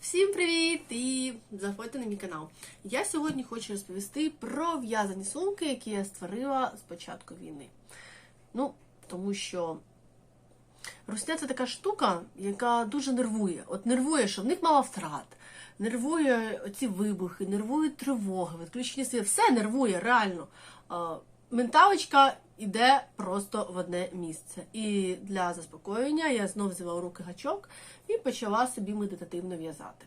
Всім привіт! І заходьте на мій канал. Я сьогодні хочу розповісти про в'язані сумки, які я створила з початку війни. Ну, тому що русня це така штука, яка дуже нервує. От нервує, що в них мало втрат, нервує оці вибухи, нервує тривоги, відключення світла. Все нервує, реально. Менталочка йде просто в одне місце. І для заспокоєння я знов взяла у руки гачок і почала собі медитативно в'язати.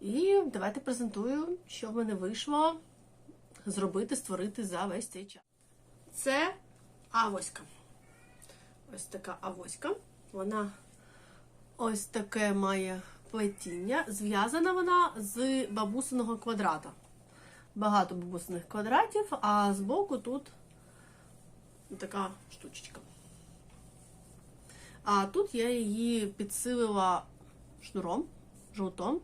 І давайте презентую, що в мене вийшло зробити, створити за весь цей час. Це авоська. Ось така авоська. Вона ось таке має плетіння. Зв'язана вона з бабусиного квадрата. Багато бабусиних квадратів, а збоку тут така штучечка. А тут я її підсилила шнуром, жовтом,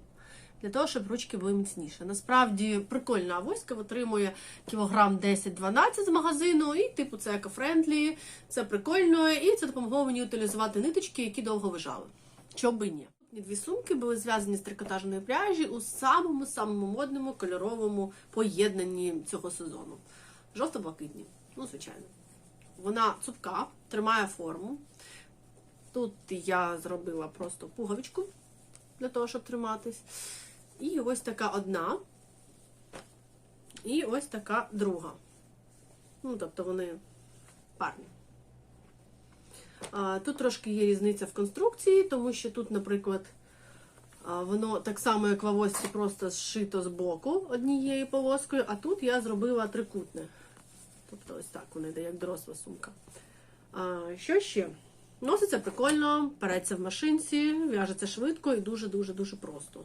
для того, щоб ручки були міцніші. Насправді прикольна авоська, витримує кілограм 10-12 з магазину, і типу це екофрендлі, це прикольно, і це допомогло мені утилізувати ниточки, які довго лежали. Чого би і ні. Дві сумки були зв'язані з трикотажної пряжі у самому самому модному кольоровому поєднанні цього сезону. Жовто-блакитні, ну, звичайно. Вона цупка, тримає форму. Тут я зробила просто пуговичку для того, щоб триматись. І ось така одна. І ось така друга. Ну, тобто вони парні. Тут трошки є різниця в конструкції, тому що тут, наприклад, воно так само, як в авосці, просто зшито з боку однією полоскою, а тут я зробила трикутне. Тобто ось так вона йде, як доросла сумка. А, Що ще? Носиться прикольно, переться в машинці, в'яжеться швидко і дуже-дуже-дуже просто.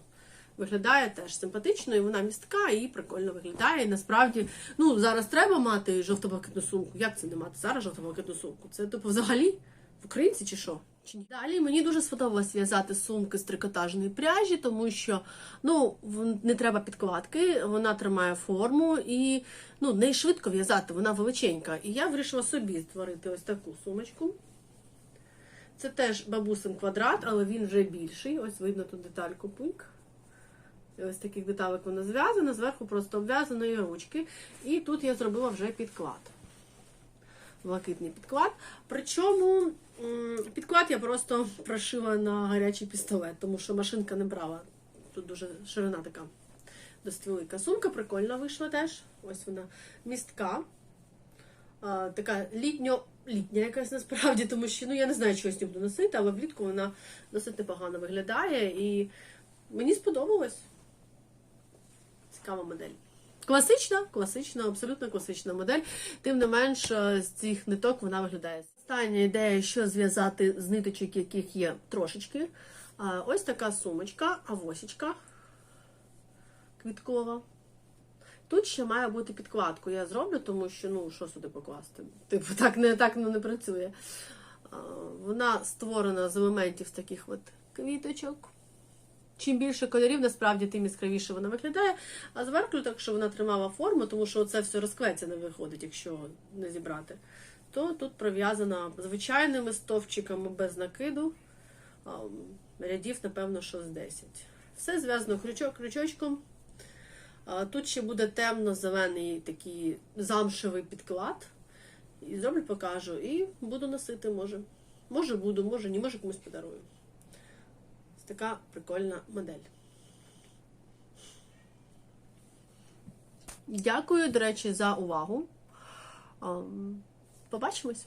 Виглядає теж симпатично, і вона містка, і прикольно виглядає. І насправді, ну, зараз треба мати жовто-блакитну сумку. Як це не мати? Зараз жовто-блакитну сумку? Це типу взагалі в Українці чи що? Чи ні? Далі мені дуже сподобалось в'язати сумки з трикотажної пряжі, тому що ну, не треба підкладки, вона тримає форму і ну, неї швидко в'язати, вона величенька. І я вирішила собі створити ось таку сумочку. Це теж бабусин квадрат, але він вже більший. Ось видно тут детальку пуньк. Ось таких деталек вона зв'язана, зверху просто обв'язаної ручки. І тут я зробила вже підклад. Блакитний підклад. Причому підклад я просто прошила на гарячий пістолет, тому що машинка не брала. Тут дуже ширина така досить велика. Сумка прикольна вийшла теж. Ось вона містка. Така літньо, літня якась насправді, тому що ну я не знаю, чого з ним буду носити, але влітку вона досить непогано виглядає і мені сподобалось. Цікава модель. Класична, класична, абсолютно класична модель. Тим не менш, е, з цих ниток вона виглядає. Остання ідея, що зв'язати з ниточок, яких є трошечки. Ось така сумочка, авосічка квіткова. Тут ще має бути підкладку. Я зроблю, тому що ну що сюди покласти? Типу, так не так ну, не працює. Вона створена з елементів таких от квіточок. Чим більше кольорів, насправді, тим яскравіше вона виглядає. А зверху так, що вона тримала форму, тому що це все розкветься не виходить, якщо не зібрати. То тут пров'язана звичайними стовпчиками без накиду. Рядів, напевно, що з 10. Все зв'язано крючок крючочком. Тут ще буде темно-зелений такий замшевий підклад. І зроблю, покажу. І буду носити, може. Може буду, може ні, може комусь подарую. Ось така прикольна модель. Дякую, до речі, за увагу. Побачимось!